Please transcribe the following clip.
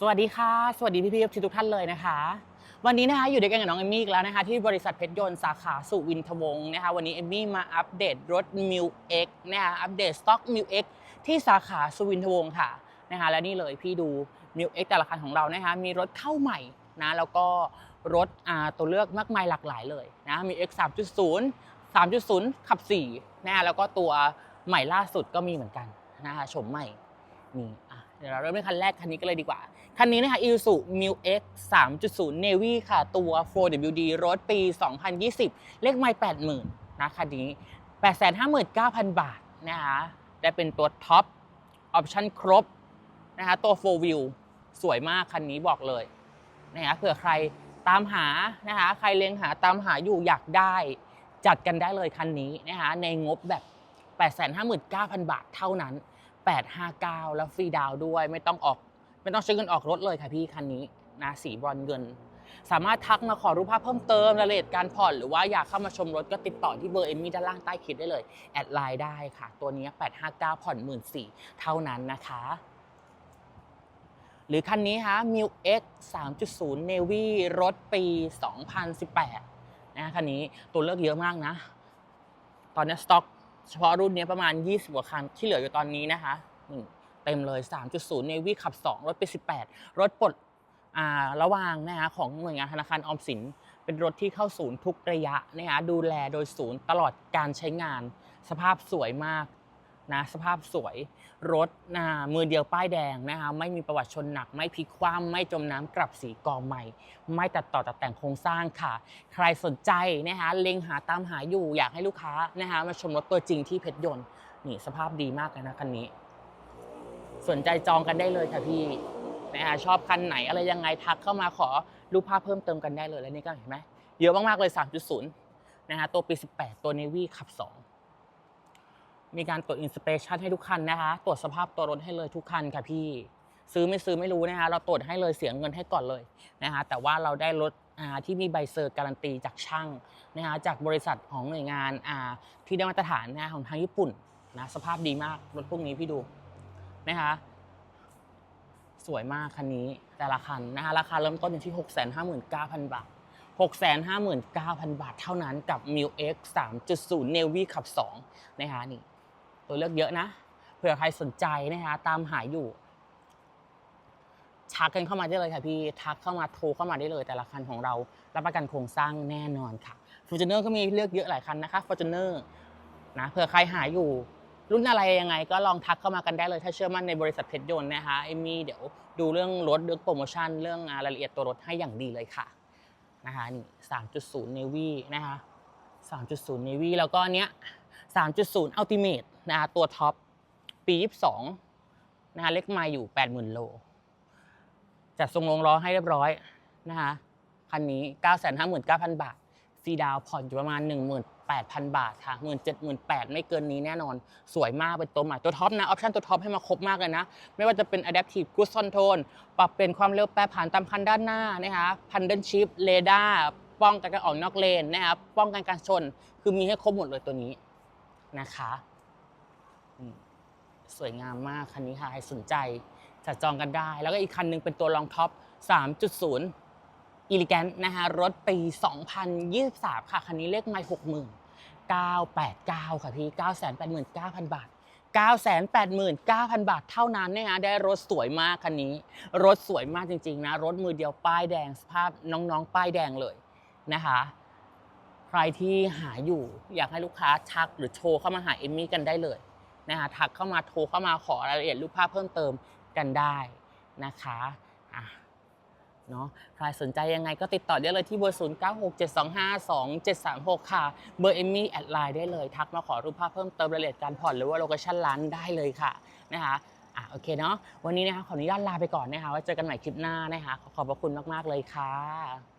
สวัสดีค่ะ สวัสดีพี่ๆทุกท่านเลยนะคะ วันนี้นะคะอยู่ด้วยกันกับน้องเอมมี่อีกแล้วนะคะที่บริษัทเพชรยนต์สาขาสุวินทวงศ์นะคะวันนี้เอมมี่มาอัปเดตรถ m i l X นะคะอัปเดตสต็อก m i l X ที่สาขาสุวินทวงศ์ค่ะนะคะและนี่เลยพี่ดู m i l X แต่ละคันของเรานะคะมีรถเข้าใหม่นะแล้วก็รถอ่าตัวเลือกมากมายหลากหลายเลยนะมี X 3.0 3.0 ขับ4นะคะแล้วก็ตัวใหม่ล่าสุดก็มีเหมือนกันนะคะชมใหม่นี่ เดี๋ยวเราเริ่มด้วยคันแรกคันนี้กันเลยดีกว่า คันนี้นะคะ Isuzu Mu X 3.0 Navy ค่ะ ตัว 4WD รถปี 2020 เลขไม่80,000 นะคันนี้ 859,000 บาทนะคะได้เป็นตัวท็อป ออปชั่นครบนะคะตัว 4 Wheel สวยมากคันนี้บอกเลยนะคะเผื่อใครตามหานะคะใครเล็งหาตามหาอยู่อยากได้จัดกันได้เลยคันนี้นะคะในงบแบบ 859,000 บาทเท่านั้น 859 แล้วฟรีดาวด้วยไม่ต้องออกไม่ต้องใช้เงินออกรถเลยค่ะพี่คันนี้นะสีบรอนเงิน สามารถทักมาขอรูปภาพเพิ่มเติมรายละเอียดการผ่อนหรือว่าอยากเข้ามาชมรถก็ติดต่อที่เบอร์เอมมี่ด้านล่างใต้คลิปได้เลย แอดไลน์ได้ค่ะ ตัวนี้ 859 ผ่อน 14,000เท่านั้นนะคะ หรือคันนี้ฮะ m i l X 3.0 Navy รถปี 2018 นะคันนี้ตัวเลือกเยอะมากนะ ตอนนี้สต็อก เฉพาะรุ่นนี้ประมาณ 20 กว่าคันที่เหลืออยู่ตอนนี้นะคะเต็มเลย 3.0 Navy ขับ 2 รถปี18 รถปลดอ่าระวางนะคะของหน่วยงานธนาคารออมสิน เป็นรถที่เข้าศูนย์ทุกระยะนะคะดูแลโดยศูนย์ตลอดการใช้งาน สภาพสวยมาก นะสภาพสวยรถนะมือเดียวป้ายแดงนะคะไม่มีประวัติชนหนัก ไม่พลิกคว่ำไม่จมน้ำกลับสีกองใหม่ ไม่ตัดต่อตัดแต่งโครงสร้างค่ะ ใครสนใจนะคะเล็งหาตามหาอยู่อยากให้ลูกค้านะคะมาชมรถตัวจริงที่เพชรยนต์นี่สภาพดีมากเลยนะคันนี้ สนใจจองกันได้เลยค่ะพี่นะคะชอบคันไหนอะไรยังไงทักเข้ามาขอรูปภาพเพิ่มเติมกันได้เลยแล้วนี่ก็เห็นไหมเยอะมากๆเลย 3.0นะคะตัวปี 18 ตัว Navy ขับ 2 มีการตรวจอินสเปชันให้ทุกคันนะคะ ตรวจสภาพตัวรถให้เลยทุกคันค่ะพี่ ซื้อไม่ซื้อไม่รู้นะคะ เราตรวจให้เลยเสียเงินให้ก่อนเลยนะคะ แต่ว่าเราได้รถที่มีใบเซอร์การันตีจากช่างนะคะจากบริษัทของหน่วยงานที่ได้มาตรฐานนะะของทางญี่ปุ่นนะสภาพดีมากรถพวกนี้พี่ดูนะคะสวยมากคันนี้แต่ละคันนะคะราคาเริ่มต้นอยู่ที่ 659,000 บาท 659,000 บาทเท่านั้นกับ m i l X 3.0 Navy ขับ2นะคะนี่ ตัวเลือกเยอะนะเผื่อใครสนใจนะคะตามหาอยู่ทักกันเข้ามาได้เลยค่ะพี่ทักเข้ามาโทรเข้ามาได้เลย แต่ละคันของเรารับประกันโครงสร้างแน่นอนค่ะ f o r t u n e r ก็มีเลือกเยอะหลายคันนะคะ f o r t u n e r นะเผื่อใครหาอยู่ รุ่นอะไรยังไง ก็ลองทักเข้ามากันได้เลย ถ้าเชื่อมั่นในบริษัทเพชรยนต์นะคะเอมี่เดี๋ยวดูเรื่องรถเรื่องโปรโมชั่นเรื่องรายละเอียดตัวรถให้อย่างดีเลยค่ะนะคะนี่3.0 Navy นย์เนวี่นะคะ3.0 Navy แล้วก็เนี้ย3.0 Ultimate นะคะตัวท็อปปี 22นะคะเล็กไมาอยู่ 80,000 โล จัดทรงลงล้อให้เรียบร้อยนะคะคันนี้ 959,000 บาทฟรีดาวผ่อนอยู่ประมาณ 18,000 บาทค่ะ17,800 ไม่เกินนี้แน่นอน สวยมากเป็นตัวใหม่ตัวท็อปนะ ออปชั่นตัวท็อปให้มาครบมากเลยนะ ไม่ว่าจะเป็น Adaptive Cruise Control ปรับเป็นความเร็วแปรผันตามคันด้านหน้านะคะพันเดิลชิพเรดาร์ป้องกันการออกนอกเลนนะครับป้องกันการชน คือมีให้ครบหมดเลยตัวนี้นะคะ สวยงามมากคันนี้ค่ะใครสนใจจัดจองกันได้ แล้วก็อีกคันหนึงเป็นตัวรองท็อป 3.0อีลิแกนนะคะรถปี 2023 ค่ะ คันนี้เลขไม่60,000 989 ค่ะพี่ 989,000 บาท 989,000 บาทเท่านั้นนะคะได้รถสวยมากคันนี้ รถสวยมากจริง ๆ นะ รถมือเดียวป้ายแดงสภาพน้องๆ ป้ายแดงเลยนะคะใครที่หาอยู่อยากให้ลูกค้าทักหรือโทรเข้ามาหาเอมมี่กันได้เลย นะคะทักเข้ามาโทรเข้ามาขอรายละเอียดรูปภาพเพิ่มเติมกันได้นะคะอะเนาะใครสนใจยังไงก็ติดต่อได้เลยที่เบอร์ 0 9 6 7 2 5 2 7 3 6 ค่ะ เบอร์เอมมี่แอดไลน์ได้เลย ทักมาขอรูปภาพเพิ่มเติมรายละเอียดการผ่อนหรือว่าโลเคชั่นร้านได้เลยค่ะนะคะอะโอเคเนาะวันนี้นะคะขออนุญาตลาไปก่อนนะคะไว้เจอกันใหม่คลิปหน้านะคะขอขอบพระคุณมาก ๆ เลยค่ะ